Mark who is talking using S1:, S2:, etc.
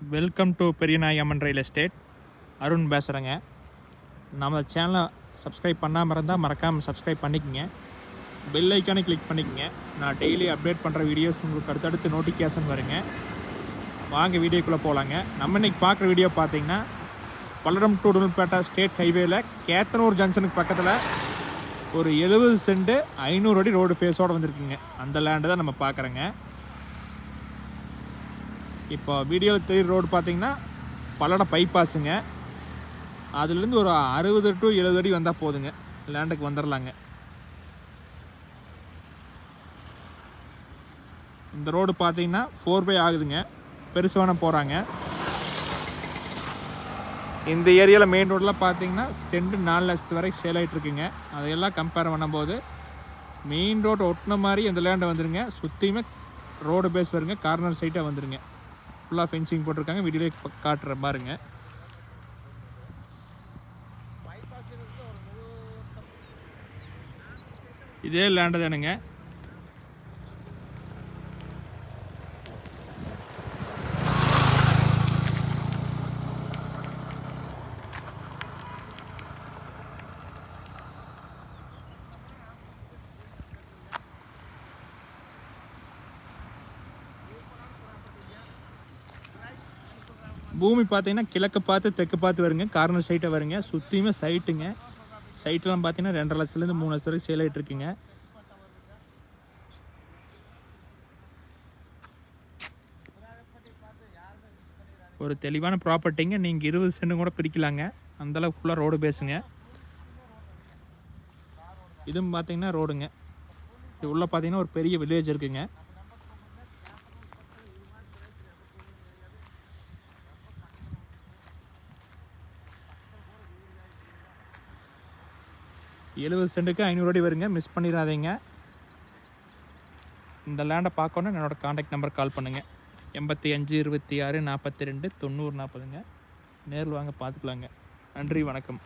S1: Welcome to Periyanai Amman real estate Arun பேசுகிறேங்க நம்ம சேனலை சப்ஸ்கிரைப் பண்ணாமல் இருந்தால் மறக்காமல் சப்ஸ்கிரைப் பண்ணிக்கோங்க. பெல் ஐக்கானே கிளிக் பண்ணிக்கோங்க. நான் டெய்லி அப்டேட் பண்ணுற வீடியோஸ் உங்களுக்கு அடுத்தடுத்து நோட்டிஃபிகேஷன் வருங்க. வாங்க வீடியோக்குள்ளே போகலாங்க நம்ம இன்றைக்கி பார்க்குற வீடியோ பார்த்தீங்கன்னா பல்லடம் டு உடுமல்பேட்டை ஸ்டேட் ஹைவேயில் கேத்தனூர் ஜங்ஷனுக்கு பக்கத்தில் ஒரு எழுபது சென்ட் ஐநூறு அடி ரோடு ஃபேஸோடு வந்திருக்குங்க. அந்த லேண்டு தான் நம்ம பார்க்குறேங்க. இப்போ வீடியோவில் தெரியுற ரோடு பார்த்தீங்கன்னா பல்லடம் பைபாஸுங்க அதுலேருந்து ஒரு அறுபது டு எழுபது அடி வந்தால் போதுங்க. லேண்டுக்கு வந்துடலாங்க இந்த ரோடு பார்த்தீங்கன்னா ஃபோர் வே ஆகுதுங்க. பெருசுவான போகிறாங்க இந்த ஏரியாவில் மெயின் ரோடெலாம் பார்த்தீங்கன்னா செண்டு நாலு லட்சத்து வரைக்கும் சேல் ஆகிட்டு இருக்குங்க. அதையெல்லாம் கம்பேர் பண்ணும்போது மெயின் ரோடு ஒட்டின மாதிரி இந்த லேண்டை வந்துடுங்க சுற்றியுமே ரோடு பேஸ் வருங்க. கார்னர் சைட்டாக வந்துடுங்க ஃபுல்லாக ஃபென்சிங் போட்டிருக்காங்க. வீடியோலே காட்டுற பாருங்க. இதே லேண்டு தானுங்க. பூமி பார்த்தீங்கன்னா கிழக்கு பார்த்து தெற்கு பார்த்து வருங்க. கார்னர் சைட்டை வருங்க. சுற்றியுமே சைட்டுங்க சைட்லாம் பார்த்தீங்கன்னா ரெண்டரை லட்சத்துலேருந்து மூணு லட்சம் வரைக்கும் சேல் ஆகிட்டு இருக்குங்க. ஒரு தெளிவான ப்ராப்பர்ட்டிங்க நீங்கள் இருபது சென்ட் கூட பிரிக்கலாங்க அந்தளவுக்கு ஃபுல்லாக ரோடு பேசுங்க இதுவும் பார்த்தீங்கன்னா ரோடுங்க இது உள்ளே பார்த்தீங்கன்னா ஒரு பெரிய வில்லேஜ் இருக்குங்க. எழுபது சென்ட்டுக்கு ஐநூறு அடி வருங்க. மிஸ் பண்ணிடாதீங்க. இந்த லேண்டை பார்க்கணும் என்னோடய காண்டாக்ட் நம்பர் கால் பண்ணுங்கள் எண்பத்தி அஞ்சு இருபத்தி ஆறு நாற்பத்தி ரெண்டு தொண்ணூறு நாற்பதுங்க. நேரில் வாங்க பார்த்துக்கலாங்க. நன்றி வணக்கம்.